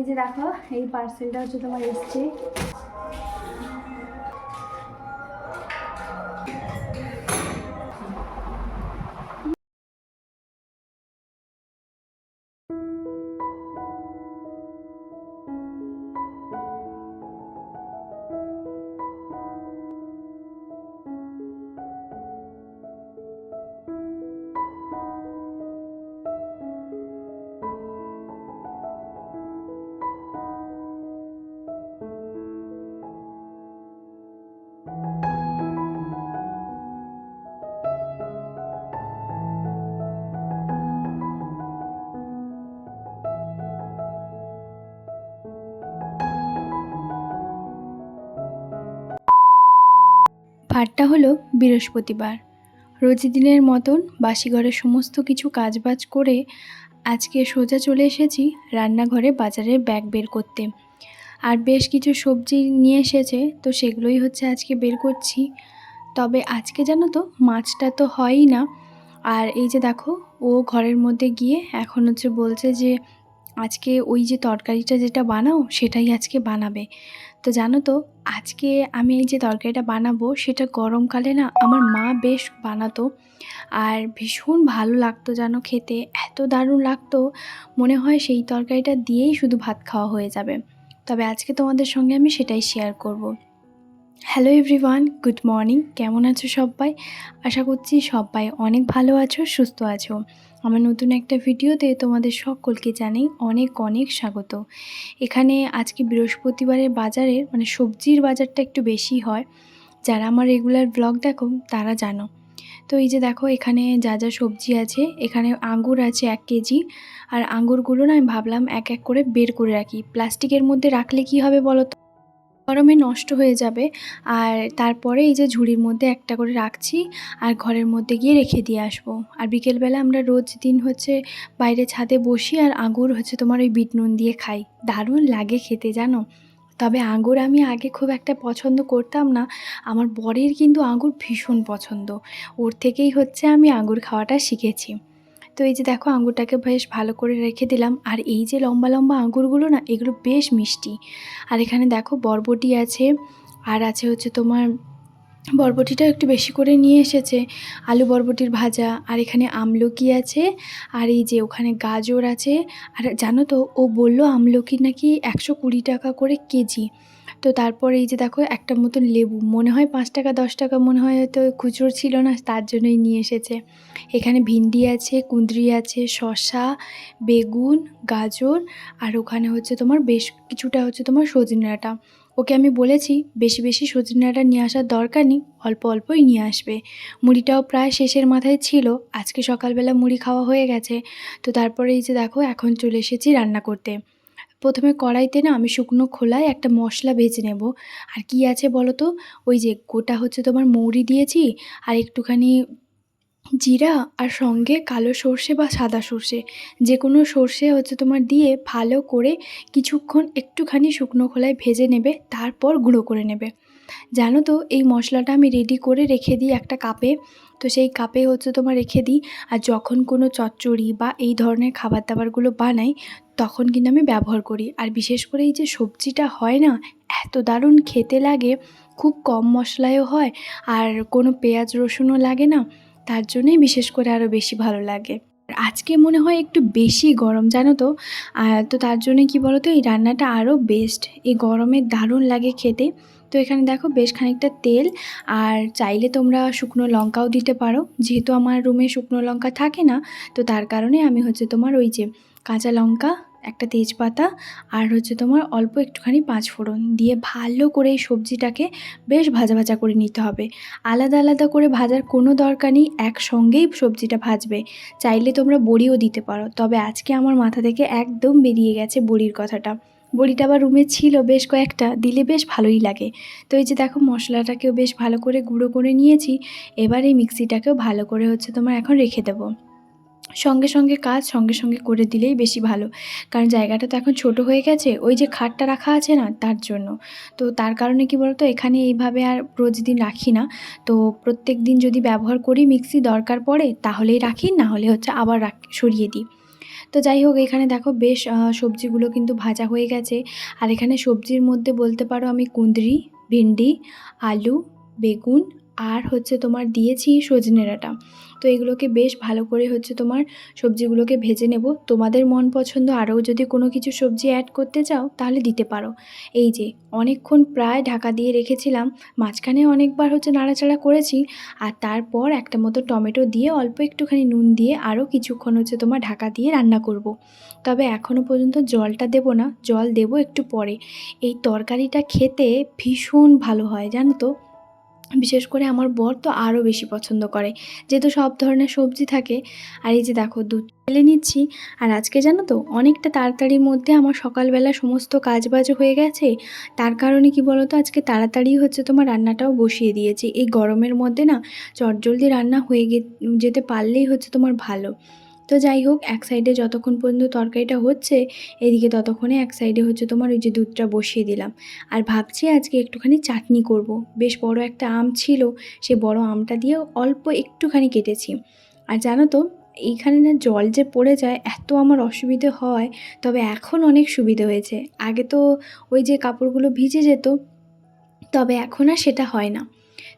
এই যে দেখো এই পার্সেলটা হচ্ছে তোমার এসছে। পাঠটা হলো বৃহস্পতিবার। দিনের মতন বাসি ঘরে সমস্ত কিছু কাজবাজ করে আজকে সোজা চলে এসেছি রান্নাঘরে বাজারের ব্যাগ বের করতে। আর বেশ কিছু সবজি নিয়ে এসেছে, তো সেগুলোই হচ্ছে আজকে বের করছি। তবে আজকে জানো তো মাছটা তো হয়ই না। আর এই যে দেখো, ও ঘরের মধ্যে গিয়ে এখন হচ্ছে বলছে যে আজকে ওই যে তরকারিটা যেটা বানাও, সেটাই আজকে বানাবে। তো জানো তো, আজকে আমি এই যে তরকারিটা বানাবো, সেটা গরমকালে না আমার মা বেশ বানাতো। আর ভীষণ ভালো লাগতো জানো খেতে, এত দারুণ লাগতো। মনে হয় সেই তরকারিটা দিয়েই শুধু ভাত খাওয়া হয়ে যাবে। তবে আজকে তোমাদের সঙ্গে আমি সেটাই শেয়ার করব। হ্যালো এভরিওয়ান গুড মর্নিং কেমন আছো সবাই আশা করছি সবাই অনেক ভালো আছো, সুস্থ আছো। আমার নতুন একটা ভিডিওতে তোমাদের সকলকে জানাই অনেক অনেক স্বাগত। এখানে আজকে বৃহস্পতিবারের বাজারের মানে সবজির বাজারটা একটু বেশি হয়। যারা আমার রেগুলার ব্লগ দেখো, তারা জানো। তো এই যে দেখো, এখানে যা যা সবজি আছে, এখানে আঙ্গুর আছে এক কেজি। আর আঙ্গুরগুলো না আমি ভাবলাম এক এক করে বের করে রাখি। প্লাস্টিকের মধ্যে রাখলে কি হবে বলো তো? গরমে নষ্ট হয়ে যাবে। আর তারপরে এই যে ঝুড়ির মধ্যে একটা করে রাখছি আর ঘরের মধ্যে গিয়ে রেখে দিয়ে আসব। আর বিকেলবেলা আমরা রোজ দিন হচ্ছে বাইরে ছাদে বসি আর আঙুর হচ্ছে তোমার ওই বিট নুন দিয়ে খাই। দারুণ লাগে খেতে জানো? তবে আঙুর আমি আগে খুব একটা পছন্দ করতাম না। আমার বরের কিন্তু আঙুর ভীষণ পছন্দ। ওর থেকেই হচ্ছে আমি আঙুর খাওয়াটা শিখেছি। তো এই যে দেখো আঙুরটাকে বেশ ভালো করে রেখে দিলাম। আর এই যে লম্বা লম্বা আঙুরগুলো না, এগুলো বেশ মিষ্টি। আর এখানে দেখো বরবটি আছে, আর আছে হচ্ছে তোমার বরবটিটা একটু বেশি করে নিয়ে এসেছে, আলু বরবটির ভাজা, আর এখানে আমলকি আছে, আর এই যে ওখানে গাজর আছে। আর জানো তো, ও বলল আমলকি নাকি একশো কুড়ি টাকা করে কেজি। তো তারপর এই যে দেখো, একটা মতন লেবু। মনে হয় পাঁচ টাকা, দশ টাকা, মনে হয় হয়তো খুচরো ছিল না, তার জন্যই নিয়ে এসেছে। এখানে ভিন্ডি আছে, কুঁদরি আছে, শসা, বেগুন, গাজর, আর ওখানে হচ্ছে তোমার বেশ কিছুটা হচ্ছে তোমার সজনে ডাঁটা ওকে আমি বলেছি, বেশি বেশি সজনে ডাঁটা নিয়ে আসার দরকার নেই, অল্প অল্পই নিয়ে আসবে। মুড়িটাও প্রায় শেষের মাথায় ছিল, আজকে সকালবেলা মুড়ি খাওয়া হয়ে গেছে। তো তারপরে এই যে দেখো, এখন চলে এসেছি রান্না করতে। প্রথমে কড়াইতে না আমি শুকনো খোলায় একটা মশলা ভেজে নেব। আর কি আছে বলো তো ওই যে গোটা হচ্ছে তোমার মৌরি দিয়েছি আর একটুখানি জিরা আর সঙ্গে কালো সর্ষে বা সাদা সর্ষে। যে কোনো সর্ষে হচ্ছে তোমার দিয়ে ভালো করে কিছুক্ষণ একটুখানি শুকনো খোলায় ভেজে নেবে, তারপর গুঁড়ো করে নেবে। জানো তো, এই মশলাটা আমি রেডি করে রেখে দিই একটা কাপে তো সেই কাপে হচ্ছে তোমার রেখে দিই। আর যখন কোনো চচ্চড়ি বা এই ধরনের খাবার দাবারগুলো বানাই, তখন কিন্তু আমি ব্যবহার করি। আর বিশেষ করে এই যে সবজিটা হয় না, এত দারুণ খেতে লাগে, খুব কম মশলায়ও হয়, আর কোনো পেঁয়াজ রসুনও লাগে না, তার জন্যই বিশেষ করে আরও বেশি ভালো লাগে। আজকে মনে হয় একটু বেশি গরম, জানো তো? তো তার জন্যে কি বলো তো এই রান্নাটা আরও বেস্ট এই গরমে দারুণ লাগে খেতে। তো এখানে দেখো বেশ খানিকটা তেল, আর চাইলে তোমরা শুকনো লঙ্কাও দিতে পারো। যেহেতু আমার রুমে শুকনো লঙ্কা থাকে না, তো তার কারণে আমি হচ্ছে তোমার ওই যে কাঁচা লঙ্কা, একটা তেজপাতা, আর হচ্ছে তোমার অল্প একটুখানি পাঁচ ফোড়ন দিয়ে ভালো করে এই সবজিটাকে বেশ ভাজা ভাজা করে নিতে হবে। আলাদা আলাদা করে ভাজার কোনো দরকার নেই, একসঙ্গেই সবজিটা ভাজবে। চাইলে তোমরা বড়িও দিতে পারো, তবে আজকে আমার মাথা থেকে একদম বেরিয়ে গেছে বড়ির কথাটা। বড়িটা আবার রুমে ছিল বেশ কয়েকটা, দিলে বেশ ভালোই লাগে। তো এই যে দেখো মশলাটাকেও বেশ ভালো করে গুঁড়ো করে নিয়েছি, এবার এই মিক্সিটাকেও ভালো করে হচ্ছে তোমার এখন রেখে দেবো। সঙ্গে সঙ্গে কাজ সঙ্গে সঙ্গে করে দিলেই বেশি ভালো, কারণ জায়গাটা তো এখন ছোট হয়ে গেছে, ওই যে খাটটা রাখা আছে না, তার জন্য। তো তার কারণে কি বলতো, এখানে এইভাবে আর রোজ দিন রাখি না। তো প্রত্যেক দিন যদি ব্যবহার করি মিক্সি দরকার পড়ে, তাহলেই রাখি, না হলে হচ্ছে আবার সরিয়ে দিই। তো যাই হোক, এখানে দেখো বেশ সবজিগুলো কিন্তু ভাজা হয়ে গেছে। আর এখানে সবজির মধ্যে বলতে পারো আমি কুঁদরি, ভিন্ডি, আলু, বেগুন আর হচ্ছে তোমার দিয়েছি সজনে ডাঁটা তো এগুলোকে বেশ ভালো করে হচ্ছে তোমার সবজিগুলোকে ভেজে নেব। তোমাদের মন পছন্দ আরও যদি কোনো কিছু সবজি অ্যাড করতে চাও, তাহলে দিতে পারো। এই যে, অনেকক্ষণ প্রায় ঢাকা দিয়ে রেখেছিলাম, মাঝখানে অনেকবার হচ্ছে নাড়াচাড়া করেছি, আর তারপর একটা মতো টমেটো দিয়ে অল্প একটুখানি নুন দিয়ে আরও কিছুক্ষণ হচ্ছে তোমার ঢাকা দিয়ে রান্না করব। তবে এখনও পর্যন্ত জলটা দেব না, জল দেব একটু পরে। এই তরকারিটা খেতে ভীষণ ভালো হয়, জানো তো? বিশেষ করে আমার বর তো আরও বেশি পছন্দ করে। যেহেতু সব ধরনের সবজি থাকে, আর এই যে দেখো দুধ ঢেলে নিচ্ছি, আর আজকে জানো তো অনেকটা তাড়াতাড়ির মধ্যে আমার সকালবেলা সমস্ত কাজবাজ হয়ে গেছে। তার কারণে কি বলো তো আজকে তাড়াতাড়ি হচ্ছে তোমার রান্নাটাও বসিয়ে দিয়েছি। এই গরমের মধ্যে না চটজলদি রান্না হয়ে যেতে পারলেই হচ্ছে তোমার ভালো। তো যাই হোক, এক সাইডে যতক্ষণ পর্যন্ত তরকারিটা হচ্ছে, এদিকে ততক্ষণে এক সাইডে হচ্ছে তোমার ওই যে দুধটা বসিয়ে দিলাম। আর ভাবছি আজকে একটুখানি চাটনি করব। বেশ বড় একটা আম ছিল, সে বড় আমটা দিয়ে অল্প একটুখানি কেটেছি। আর জানো তো, এইখানে না জল যে পড়ে যায়, এত আমার অসুবিধে হয়, তবে এখন অনেক সুবিধে হয়েছে। আগে তো ওই যে কাপড়গুলো ভিজে যেত, তবে এখন আর সেটা হয় না।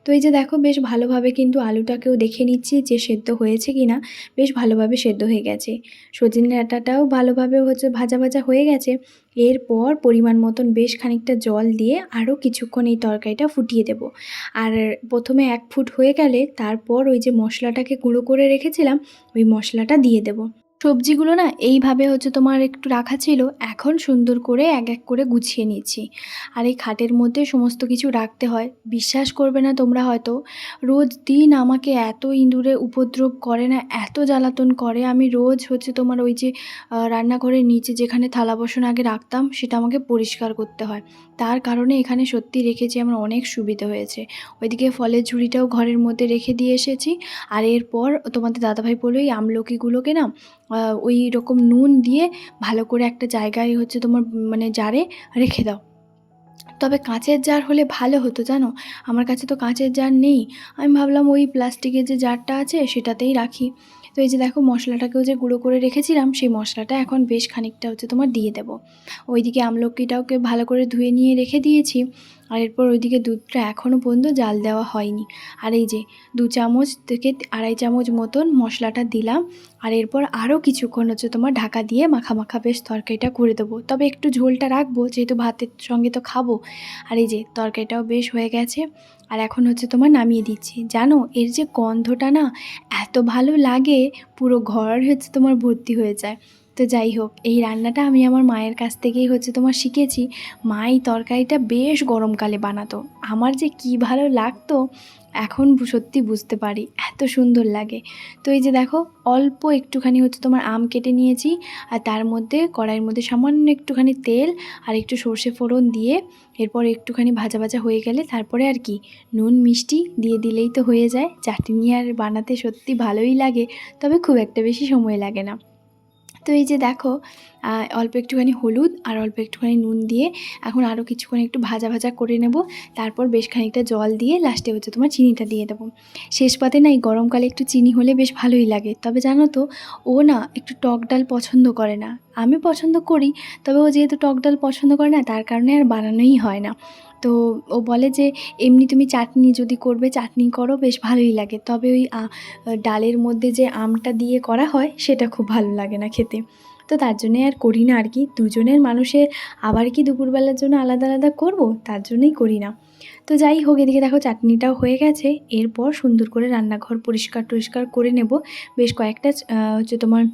তো এই যে দেখো, বেশ ভালোভাবে কিন্তু আলুটাকেও দেখে নিচ্ছি যে সেদ্ধ হয়েছে কি না বেশ ভালোভাবে সেদ্ধ হয়ে গেছে। সজনে ডাঁটাটাও ভালোভাবে হচ্ছে ভাজা ভাজা হয়ে গেছে। এরপর পরিমাণ মতন বেশ খানিকটা জল দিয়ে আরও কিছুক্ষণ এই তরকারিটা ফুটিয়ে দেব। আর প্রথমে এক ফুট হয়ে গেলে তারপর ওই যে মশলাটাকে গুঁড়ো করে রেখেছিলাম, ওই মশলাটা দিয়ে দেবো। সবজিগুলো না এইভাবে হচ্ছে তোমার একটু রাখা ছিল, এখন সুন্দর করে এক এক করে গুছিয়ে নিচ্ছি। আর এই খাটের মধ্যে সমস্ত কিছু রাখতে হয়। বিশ্বাস করবে না তোমরা হয়তো, রোজ দিন আমাকে এত ইঁদুরে উপদ্রব করে না, এত জ্বালাতন করে। আমি রোজ হচ্ছে তোমার ওই যে রান্নাঘরের নিচে যেখানে থালা বাসন আগে রাখতাম, সেটা আমাকে পরিষ্কার করতে হয়। তার কারণে এখানে সত্যি রেখেছি আমার অনেক সুবিধা হয়েছে। ওইদিকে ফলের ঝুড়িটাও ঘরের মধ্যে রেখে দিয়ে এসেছি। আর এরপর তোমাদের দাদাভাই বলল, এই আমলকিগুলোকে না ওই রকম নুন দিয়ে ভালো করে একটা জায়গায় হচ্ছে তোমার মানে জারে রেখে দাও। তবে কাঁচের জার হলে ভালো হতো, জানো? আমার কাছে তো কাঁচের জার নেই। আমি ভাবলাম ওই প্লাস্টিকের যে জারটা আছে সেটাতেই রাখি। তো এই যে দেখো মশলাটাকেও যে গুঁড়ো করে রেখেছিলাম, সেই মশলাটা এখন বেশ খানিকটা হচ্ছে তোমার দিয়ে দেবো। ওইদিকে আমলকিটাওকে ভালো করে ধুয়ে নিয়ে রেখে দিয়েছি। আর এরপর ওইদিকে দুধটা এখনও পর্যন্ত জাল দেওয়া হয়নি। আর এই যে দু চামচ থেকে আড়াই চামচ মতন মশলাটা দিলাম। আর এরপর আরও কিছুক্ষণ হচ্ছে তোমার ঢাকা দিয়ে মাখা মাখা বেশ তরকারিটা করে দেবো। তবে একটু ঝোলটা রাখব, যেহেতু ভাতের সঙ্গে তো খাব। আর এই যে তরকারিটাও বেশ হয়ে গেছে। আর এখন হচ্ছে তোমার নামিয়ে দিচ্ছি। জানো, এর যে গন্ধটা না এত ভালো লাগে, পুরো ঘর হচ্ছে তোমার ভর্তি হয়ে যায়। তো যাই হোক, এই রান্নাটা আমি আমার মায়ের কাছ থেকেই হচ্ছে তোমার শিখেছি। মা এই তরকারিটা বেশ গরমকালে বানাতো। আমার যে কি ভালো লাগতো, এখন সত্যি বুঝতে পারি। এত সুন্দর লাগে। তো এই যে দেখো, অল্প একটুখানি হচ্ছে তোমার আম কেটে নিয়েছি, আর তার মধ্যে কড়াইয়ের মধ্যে সামান্য একটুখানি তেল আর একটু সর্ষে ফোড়ন দিয়ে এরপর একটুখানি ভাজা ভাজা হয়ে গেলে তারপরে আর কি, নুন, মিষ্টি দিয়ে দিলেই তো হয়ে যায়। চাটনি আর বানাতে সত্যি ভালোই লাগে, তবে খুব একটা বেশি সময় লাগে না। তো এই যে দেখো অল্প একটুখানি হলুদ আর অল্প একটুখানি নুন দিয়ে এখন আরও কিছুক্ষণ একটু ভাজা ভাজা করে নেব। তারপর বেশ খানিকটা জল দিয়ে লাস্টে হচ্ছে তোমার চিনিটা দিয়ে দেবো। শেষ পাতে না এই গরমকালে একটু চিনি হলে বেশ ভালোই লাগে। তবে জানো তো, ও না একটু টক ডাল পছন্দ করে না। আমি পছন্দ করি, তবে ও যেহেতু টক ডাল পছন্দ করে না, তার কারণে আর বানানোই হয় না। তো ও বলে যে, এমনি তুমি চাটনি যদি করবে, চাটনি করো, বেশ ভালোই লাগে। তবে ওই ডালের মধ্যে যে আমটা দিয়ে করা হয়, সেটা খুব ভালো লাগে না খেতে। তো তার জন্যে আর করি না আর কি। দুজনের মানুষের আবার কি দুপুরবেলার জন্য আলাদা আলাদা করব? তার জন্যই করি না। তো যাই হোক, এদিকে দেখো চাটনিটাও হয়ে গেছে। এরপর সুন্দর করে রান্নাঘর পরিষ্কার টরিষ্কার করে নেব। বেশ কয়েকটা হচ্ছে তোমার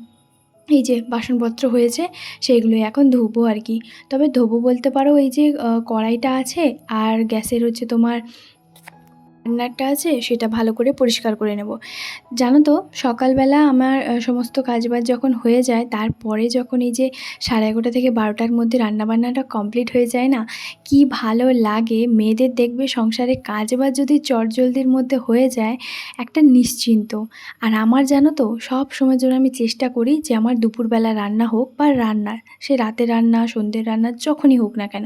এই যে বাসনপত্র হয়েছে, সেইগুলোই এখন ধোবো আর কি। তবে ধোবো বলতে পারো এই যে কড়াইটা আছে আর গ্যাসের হচ্ছে তোমার রান্নারটা আছে, সেটা ভালো করে পরিষ্কার করে নেব। জানো তো, সকালবেলা আমার সমস্ত কাজবাজ যখন হয়ে যায়, তারপরে যখন এই যে সাড়ে এগারোটা থেকে বারোটার মধ্যে রান্নাবান্নাটা কমপ্লিট হয়ে যায় না, কি ভালো লাগে। মেয়েদের দেখবে সংসারে কাজবাজ যদি চটজলদির মধ্যে হয়ে যায়, একটা নিশ্চিন্ত। আর আমার জানো তো, সব সময়ের জন্য আমি চেষ্টা করি যে আমার দুপুরবেলা রান্না হোক বা রান্না, সে রাতে রান্না, সন্ধ্যের রান্না, যখনই হোক না কেন,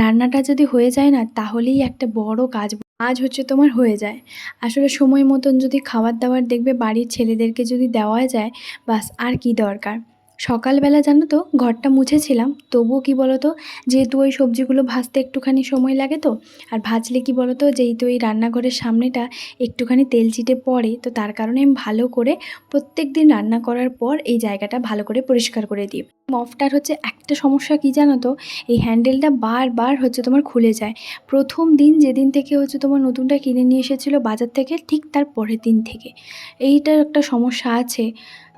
রান্নাটা যদি হয়ে যায় না, তাহলেই একটা বড় কাজ কাজ হচ্ছে তোমার হয়ে যায়। আসলে সময় মতন যদি খাবার দাবার দেখবে বাড়ির ছেলেদেরকে যদি দেওয়া যায়, বাস আর কি দরকার? সকালবেলা জানো তো ঘরটা মুছেছিলাম। তবুও কি বলো তো যেহেতু ওই সবজিগুলো ভাজতে একটুখানি সময় লাগে তো, আর ভাজলে কি বলো তো যেহেতু এই রান্নাঘরের সামনেটা একটুখানি তেল চিটে পড়ে, তো তার কারণে আমি ভালো করে প্রত্যেক দিন রান্না করার পর এই জায়গাটা ভালো করে পরিষ্কার করে দিই। মফটার হচ্ছে একটা সমস্যা কি জানো তো, এই হ্যান্ডেলটা বারবার হচ্ছে তোমার খুলে যায়। প্রথম দিন যেদিন থেকে হচ্ছে তোমার নতুনটা কিনে নিয়ে এসেছিল বাজার থেকে, ঠিক তার পরের দিন থেকে। এইটার একটা সমস্যা আছে।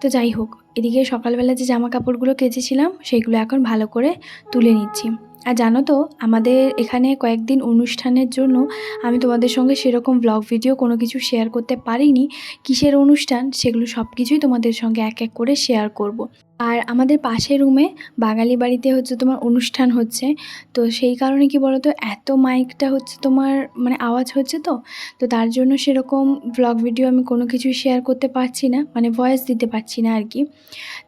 তো যাই হোক, এদিকে সকালবেলা যে জামা কাপড়গুলো কেচেছিলাম, সেইগুলো এখন ভালো করে তুলে নিচ্ছি। আর জানো তো, আমাদের এখানে কয়েকদিন অনুষ্ঠানের জন্য আমি তোমাদের সঙ্গে সেরকম ব্লগ ভিডিও কোনো কিছু শেয়ার করতে পারিনি। কিসের অনুষ্ঠান? সেগুলো সব কিছুই তোমাদের সঙ্গে এক এক করে শেয়ার করব। আর আমাদের পাশের রুমে বাঙালি বাড়িতে হচ্ছে তোমার অনুষ্ঠান হচ্ছে। তো সেই কারণে কি বলো তো এত মাইকটা হচ্ছে তোমার মানে আওয়াজ হচ্ছে তো। তো তার জন্য সেরকম ব্লগ ভিডিও আমি কোনো কিছু শেয়ার করতে পারছি না মানে ভয়েস দিতে পারছি না আর কি।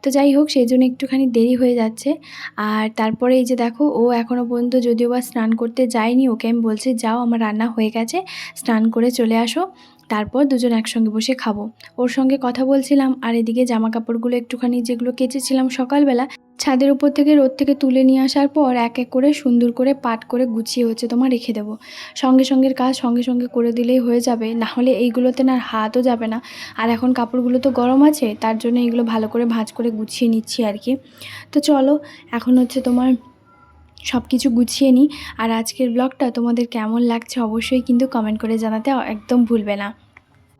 তো যাই হোক, সেই জন্য একটুখানি দেরি হয়ে যাচ্ছে। আর তারপরে এই যে দেখো, ও এখনও পর্যন্ত যদিও বা স্নান করতে যায়নি ওকে আমি বলছি, যাও, আমার রান্না হয়ে গেছে, স্নান করে চলে আসো, তারপর দুজন একসঙ্গে বসে খাব। ওর সঙ্গে কথা বলছিলাম, আর এদিকে জামা কাপড়গুলো একটুখানি যেগুলো কেচেছিলাম সকালবেলা, ছাদের উপর থেকে রোদ থেকে তুলে নিয়ে আসার পর এক এক করে সুন্দর করে পাট করে গুছিয়ে হচ্ছে তোমার রেখে দেবো। সঙ্গে সঙ্গের কাজ সঙ্গে সঙ্গে করে দিলেই হয়ে যাবে, না হলে এইগুলোতে না হাতও যাবে না। আর এখন কাপড়গুলো তো গরম আছে, তার জন্য এইগুলো ভালো করে ভাঁজ করে গুছিয়ে নিচ্ছি আর কি। তো চলো, এখন হচ্ছে তোমার সব কিছু গুছিয়ে নিই। আর আজকের ব্লগটা তোমাদের কেমন লাগছে অবশ্যই কিন্তু কমেন্ট করে জানাতে একদম ভুলবে না।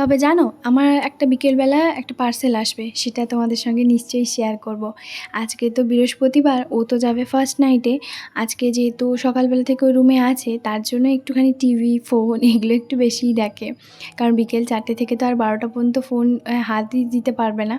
তবে জানো, আমার একটা বিকেলবেলা একটা পার্সেল আসবে, সেটা তোমাদের সঙ্গে নিশ্চয়ই শেয়ার করব। আজকে তো বৃহস্পতিবার, ও তো যাবে ফার্স্ট নাইটে আজকে যেহেতু সকালবেলা থেকে ওই রুমে আছে, তার জন্য একটুখানি টিভি ফোন এগুলো একটু বেশিই দেখে। কারণ বিকেল চারটে থেকে তো আর বারোটা পর্যন্ত ফোন হাতই দিতে পারবে না।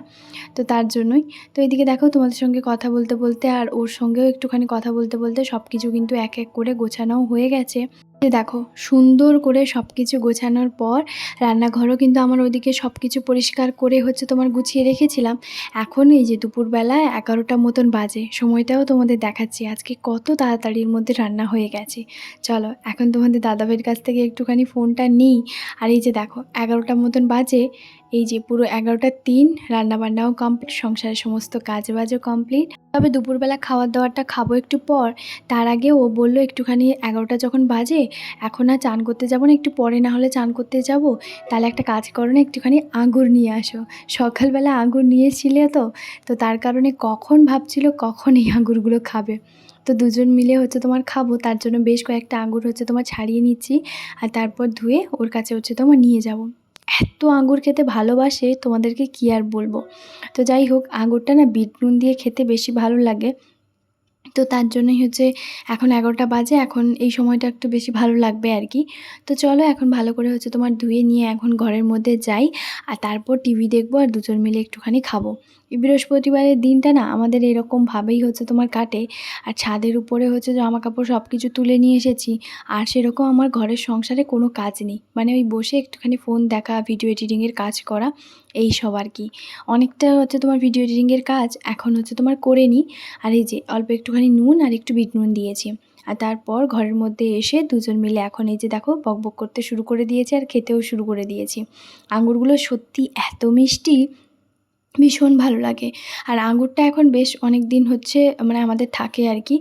তো তার জন্যই। তো এদিকে দেখো, তোমাদের সঙ্গে কথা বলতে বলতে আর ওর সঙ্গেও একটুখানি কথা বলতে বলতে সব কিছু কিন্তু এক এক করে গোছানোও হয়ে গেছে। দেখো, সুন্দর করে সব কিছু গোছানোর পর রান্নাঘরও কিন্তু আমার ওদিকে সব কিছু পরিষ্কার করে হচ্ছে তোমার গুছিয়ে রেখেছিলাম। এখন এই যে দুপুরবেলা এগারোটা মতন বাজে, সময়টাও তোমাদের দেখাচ্ছি। আজকে কত তাড়াতাড়ির মধ্যে রান্না হয়ে গেছে। চলো, এখন তোমাদের দাদাভাইয়ের কাছ থেকে একটুখানি ফোনটা নিই। আর এই যে দেখো, এগারোটার মতন বাজে এই যে পুরো এগারোটা তিন, রান্নাবান্নাও কমপ্লিট সংসারের সমস্ত কাজ বাজও কমপ্লিট তবে দুপুরবেলা খাওয়ার দাওয়ারটা খাব একটু পর। তার আগে ও বলল, একটুখানি এগারোটা যখন বাজে, এখন আর চান করতে যাব না, একটু পরে না হলে চান করতে যাব। তাহলে একটা কাজ করো না, একটুখানি আঙুর নিয়ে আসো। সকালবেলা আঙুর নিয়েছিলে তো তো তার কারণে কখন ভাবছিল কখন এই আঙুরগুলো খাবে। তো দুজন মিলে হচ্ছে তোমার খাব, তার জন্য বেশ কয়েকটা আঙুর হচ্ছে তোমার ছাড়িয়ে নিচ্ছি। আর তারপর ধুয়ে ওর কাছে হচ্ছে তোমার নিয়ে যাব। এত আঙুর খেতে ভালোবাসে, তোমাদেরকে কী আর বলব? তো যাই হোক আঙুরটা না বিট নুন দিয়ে খেতে বেশি ভালো লাগে। তো তার জন্যই হচ্ছে এখন এগারোটা বাজে, এখন এই সময়টা একটু বেশি ভালো লাগবে আর কি। তো চলো এখন ভালো করে হচ্ছে তোমার ধুয়ে নিয়ে এখন ঘরের মধ্যে যাই, আর তারপর টিভি দেখব আর দুজন মিলে একটুখানি খাব। বৃহস্পতিবারের দিনটা না আমাদের এরকমভাবেই হচ্ছে তোমার কাটে। আর ছাদের উপরে হচ্ছে জামা কাপড় সব কিছু তুলে নিয়ে এসেছি। আর সেরকম আমার ঘরের সংসারে কোনো কাজ নেই। মানে ওই বসে একটুখানি ফোন দেখা, ভিডিও এডিটিংয়ের কাজ করা, এই সব আর কি। অনেকটা হচ্ছে তোমার ভিডিও এডিটিংয়ের কাজ এখন হচ্ছে তোমার করে নিই। আর এই যে অল্প একটুখানি নুন আর একটু বিট নুন দিয়েছি। আর তারপর ঘরের মধ্যে এসে দুজন মিলে এখন এই যে দেখো বকবক করতে শুরু করে দিয়েছে আর খেতেও শুরু করে দিয়েছি। আঙুরগুলো সত্যি এত মিষ্টি ভীষণ ভালো লাগে। আর আঙুরটা এখন বেশ অনেক দিন হচ্ছে মানে আমাদের থাকে আর কি।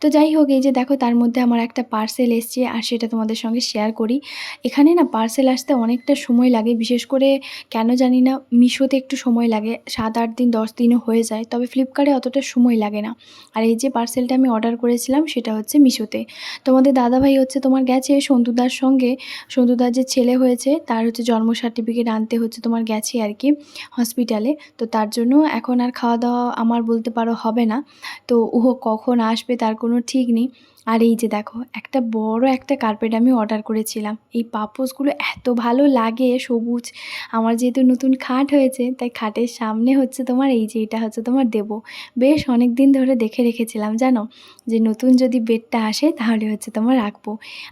তো যাই হোক, এই যে দেখো তার মধ্যে আমার একটা পার্সেল এসছে আর সেটা তোমাদের সঙ্গে শেয়ার করি। এখানে না পার্সেল আসতে অনেকটা সময় লাগে, বিশেষ করে কেন জানি না, মিশোতে একটু সময় লাগে। সাত, আট দিন, দশ দিনও হয়ে যায়, তবে ফ্লিপকার্টে অতটা সময় লাগে না। আর এই যে পার্সেলটা আমি অর্ডার করেছিলাম সেটা হচ্ছে মিশোতে। তোমাদের দাদাভাই হচ্ছে তোমার গেছে সন্তুদার সঙ্গে। সন্তুদার যে ছেলে হয়েছে, তার হচ্ছে জন্ম সার্টিফিকেট আনতে হচ্ছে তোমার গেছে আর কি হসপিটালে তো তার জন্য এখন আর খাওয়া দাওয়া আমার বলতে পারো হবে না। তো ও কখন আসবে তার কোনো ঠিক নেই। আর এই যে দেখো, একটা বড় একটা কার্পেট আমি অর্ডার করেছিলাম। এই পাপোসগুলো এত ভালো লাগে সবুজ। আমার যেহেতু নতুন খাট হয়েছে, তাই খাটের সামনে হচ্ছে তোমার এই যে এটা হচ্ছে তোমার দেবো। বেশ অনেক দিন ধরে দেখে রেখেছিলাম, জানো? যে নতুন যদি বেডটা আসে, তাহলে হচ্ছে তোমার রাখব।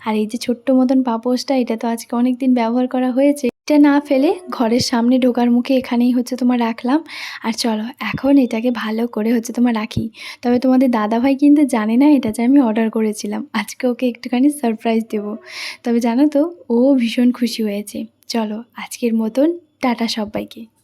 আর এই যে ছোট্ট মতন পাপোসটা এটা তো আজকে অনেক দিন ব্যবহার করা হয়েছে। এটা না ফেলে ঘরের সামনে ঢোকার মুখে এখানেই হচ্ছে তোমার রাখলাম। আর চলো, এখন এটাকে ভালো করে হচ্ছে তোমার রাখি। তবে তোমাদের দাদাভাই কিন্তু জানে না এটা যে আমি অর্ডার করেছিলাম। আজকে ওকে একটুখানি সারপ্রাইজ দেব। তবে জানো তো, ও ভীষণ খুশি হয়েছে। চলো, আজকের মতন, টাটা সবাইকে।